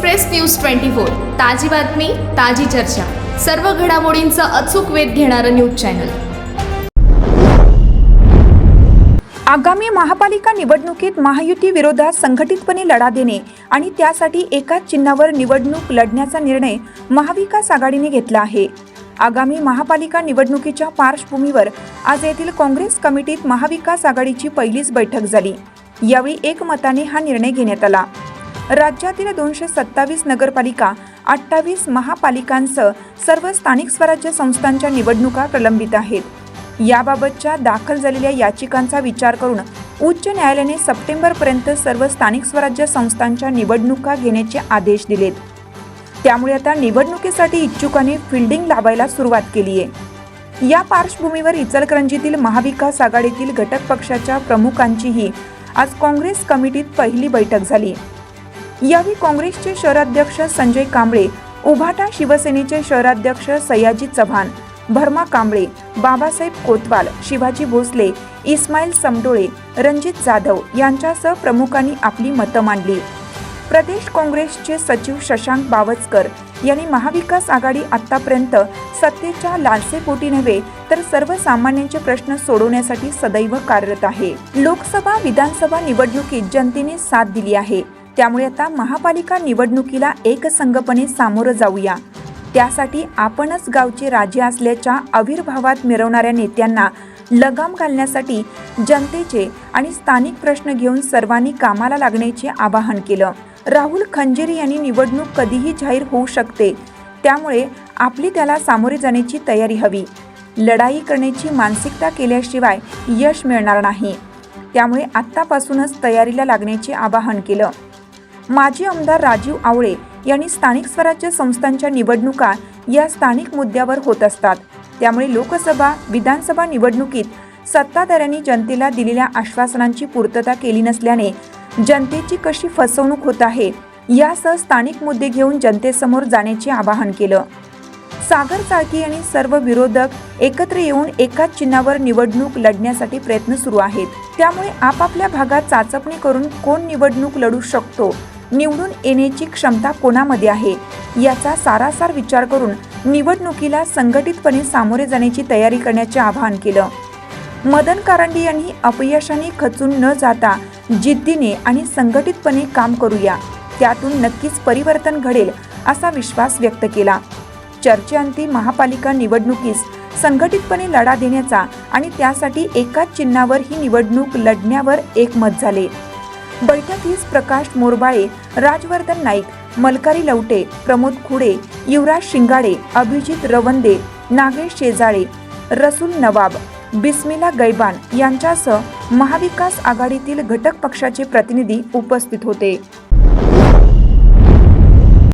Express news twenty four ताजी बातमी ताजी चर्चा. सर्व घडामोडींचा अचूक वेध घेणारं न्यूज चॅनल. आगामी महापालिका निवडणुकीत महायुती विरोधात संघटितपणे लढा देणे आणि त्यासाठी एकाच चिन्हावर निवडणूक लढण्याचा निर्णय महाविकास आघाडीने घेतला आहे. आगामी महापालिका निवडणुकीच्या पार्श्वभूमीवर आज येथील काँग्रेस कमिटीत महाविकास आघाडीची पहिलीच बैठक झाली. यावेळी एकमताने हा निर्णय घेण्यात आला. राज्यातील दोनशे सत्तावीस नगरपालिका अठ्ठावीस महापालिकांसह सर्व स्थानिक स्वराज्य संस्थांच्या निवडणुका प्रलंबित आहेत. याबाबतच्या दाखल झालेल्या याचिकांचा विचार करून उच्च न्यायालयाने सप्टेंबरपर्यंत सर्व स्थानिक स्वराज्य संस्थांच्या निवडणुका घेण्याचे आदेश दिलेत. त्यामुळे आता निवडणुकीसाठी इच्छुकांनी फिल्डिंग लावायला सुरुवात केली आहे. या पार्श्वभूमीवर इचलकरंजीतील महाविकास आघाडीतील घटक पक्षाच्या प्रमुखांचीही आज काँग्रेस कमिटीत पहिली बैठक झाली. यावेळी काँग्रेसचे शहराध्यक्ष संजय कांबळे उभाटा शिवसेनेचे शहराध्यक्ष सयाजी चव्हाण भरमा कांबळे बाबासाहेब कोतवाल शिवाजी भोसले इस्माईल समडोळे रणजित जाधव यांच्यासह प्रमुखांनी आपली मतं मांडली. प्रदेश काँग्रेसचे सचिव शशांक बावचकर यांनी महाविकास आघाडी आतापर्यंत सत्तेच्या लालसेपोटी नव्हे तर सर्वसामान्यांचे प्रश्न सोडवण्यासाठी सदैव कार्यरत आहे. लोकसभा विधानसभा निवडणुकीत जनतेने साथ दिली आहे. त्यामुळे आता महापालिका निवडणुकीला एकसंघपणे सामोरं जाऊया. त्यासाठी आपणच गावचे राजे असल्याच्या आविर्भावात मिरवणाऱ्या नेत्यांना लगाम घालण्यासाठी जनतेचे आणि स्थानिक प्रश्न घेऊन सर्वांनी कामाला लागण्याचे आवाहन केलं. राहुल खंजेरी यांनी निवडणूक कधीही जाहीर होऊ शकते. त्यामुळे आपली त्याला सामोरे जाण्याची तयारी हवी. लढाई करण्याची मानसिकता केल्याशिवाय यश मिळणार नाही. त्यामुळे आत्तापासूनच तयारीला लागण्याचे आवाहन केलं. माजी आमदार राजीव आवळे यांनी स्थानिक स्वराज्य संस्थांच्या निवडणुका या स्थानिक मुद्द्यावर होत असतात. त्यामुळे लोकसभा विधानसभा निवडणुकीत सत्ताधाऱ्यांनी जनतेला दिलेल्या आश्वासनांची पूर्तता केली नसल्याने जनतेची कशी फसवणूक होत आहे यासह स्थानिक मुद्दे घेऊन जनतेसमोर जाण्याचे आवाहन केलं. सागर चाळके यांनी सर्व विरोधक एकत्र येऊन एकाच चिन्हावर निवडणूक लढण्यासाठी प्रयत्न सुरू आहेत. त्यामुळे आपापल्या भागात चाचपणी करून कोण निवडणूक लढू शकतो निवडून येण्याची क्षमता कोणामध्ये आहे? याचा सारासार विचार करून निवडणुकीला संघटितपणे सामोरे जाण्याची तयारी करण्याचे आवाहन केलं. मदन कारंडे यांनी अपयशाने खचून न जाता जिद्दीने आणि संघटितपणे काम करूया. त्यातून नक्कीच परिवर्तन घडेल असा विश्वास व्यक्त केला. चर्चेअंती महापालिका निवडणुकीस संघटितपणे लढा देण्याचा आणि त्यासाठी एकाच चिन्हावर ही निवडणूक लढण्यावर एकमत झाले. बैठकीस प्रकाश मोरबाळे राजवर्धन नाईक मलकारी लवटे प्रमोद खुडे युवराज शिंगाडे अभिजित रवंदे नागेश शेजाळे रसूल नवाब बिस्मिला गैबान यांच्यासह महाविकास आघाडीतील घटक पक्षाचे प्रतिनिधी उपस्थित होते.